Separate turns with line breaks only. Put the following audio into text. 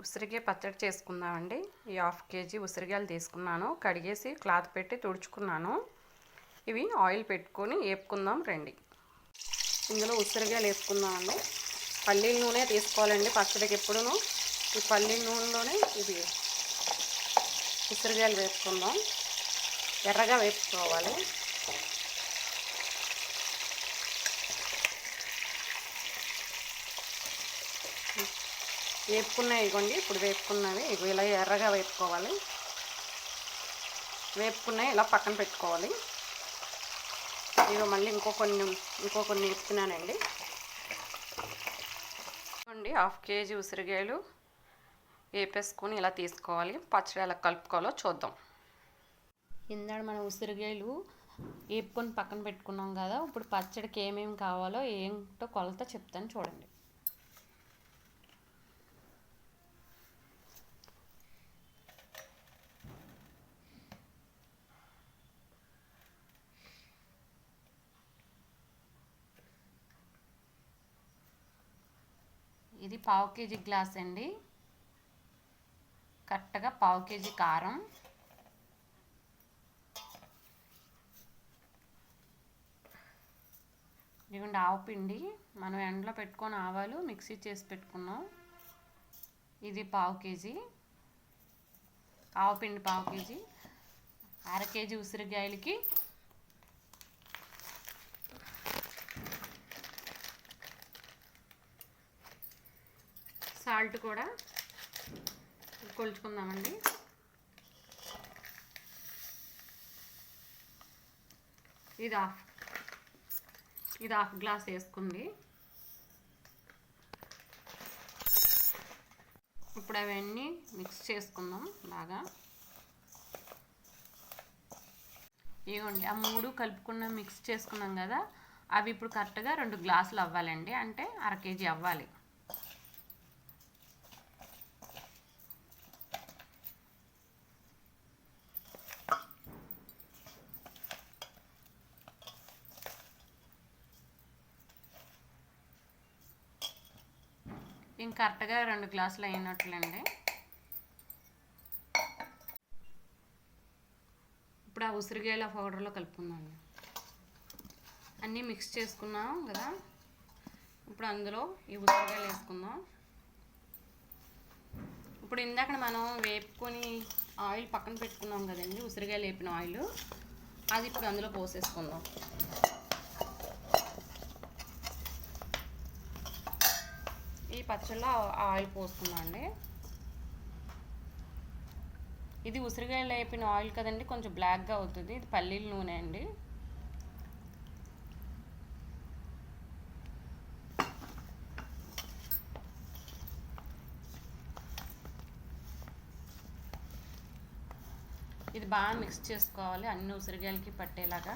ఉసిరికాయ పచ్చడి చేసుకుందామండి. ఈ హాఫ్ కేజీ ఉసిరికాయలు తీసుకున్నాను. కడిగేసి క్లాత్ పెట్టి తుడుచుకున్నాను. ఇవి ఆయిల్ పెట్టుకొని వేపుకుందాం రండి. ఇందులో ఉసిరికాయలు వేసుకుందామండి. పల్లీల నూనె తీసుకోవాలండి పచ్చడికి ఎప్పుడును. ఈ పల్లీల నూనెలోనే ఇది ఉసిరికాయలు వేసుకుందాం. ఎర్రగా వేసుకోవాలి వేపుకున్నాయి ఇగోండి. ఇప్పుడు వేపుకున్నవి ఇవి ఇలా ఎర్రగా వేపుకోవాలి. వేపుకున్నాయి ఇలా పక్కన పెట్టుకోవాలి. ఇక మళ్ళీ ఇంకో కొన్ని ఇంకో కొన్ని వేపుతున్నానండి. ఇవ్వండి హాఫ్ కేజీ ఉసిరికాయలు వేపేసుకొని ఇలా తీసుకోవాలి. పచ్చడి ఎలా కలుపుకోవాలో చూద్దాం. ఇందాడ మన ఉసిరికాయలు వేపుకొని పక్కన పెట్టుకున్నాం కదా. ఇప్పుడు పచ్చడికి ఏమేమి కావాలో ఏంటో కొలత చెప్తాను చూడండి. ఇది పావు కేజీ గ్లాస్ అండి. కరెక్ట్గా పావు కేజీ కారం. ఇదిగోండి ఆవు పిండి. మనం ఎండలో పెట్టుకొని ఆవాలు మిక్సీ చేసి పెట్టుకున్నాం. ఇది పావు కేజీ. ఆవు పిండి పావు కేజీ. అర కేజీ ఉసిరికాయలకి సాల్ట్ కూడా కొలుచుకుందామండి. ఇది హాఫ్ ఇది హాఫ్ గ్లాస్ వేసుకుంది. ఇప్పుడు అవన్నీ మిక్స్ చేసుకుందాం బాగా. ఇవ్వండి ఆ మూడు కలుపుకున్న మిక్స్ చేసుకున్నాం కదా అవి ఇప్పుడు కరెక్ట్గా రెండు గ్లాసులు అవ్వాలండి అంటే అర కేజీ అవ్వాలి. ఇంక కరెక్ట్గా రెండు గ్లాసులు అయినట్లండి ఇప్పుడు ఆ ఉసిరికాయల పౌడర్లో కలుపుకుందాం అన్నీ మిక్స్ చేసుకున్నాం కదా. ఇప్పుడు అందులో ఈ ఉసిరికాయలు వేసుకుందాం. ఇప్పుడు ఇందాక మనం వేపుకొని ఆయిల్ పక్కన పెట్టుకున్నాం కదండి ఉసిరికాయలు వేపిన ఆయిల్. అది ఇప్పుడు అందులో పోసేసుకుందాం. పచ్చళ్ళ ఆయిల్ పోసుకున్నాం అండి ఇది ఉసిరికాయలు వేపిన ఆయిల్ కదండి కొంచెం బ్లాక్గా అవుతుంది. ఇది పల్లీల నూనె అండి. ఇది బాగా మిక్స్ చేసుకోవాలి అన్ని ఉసిరికాయలకి పట్టేలాగా.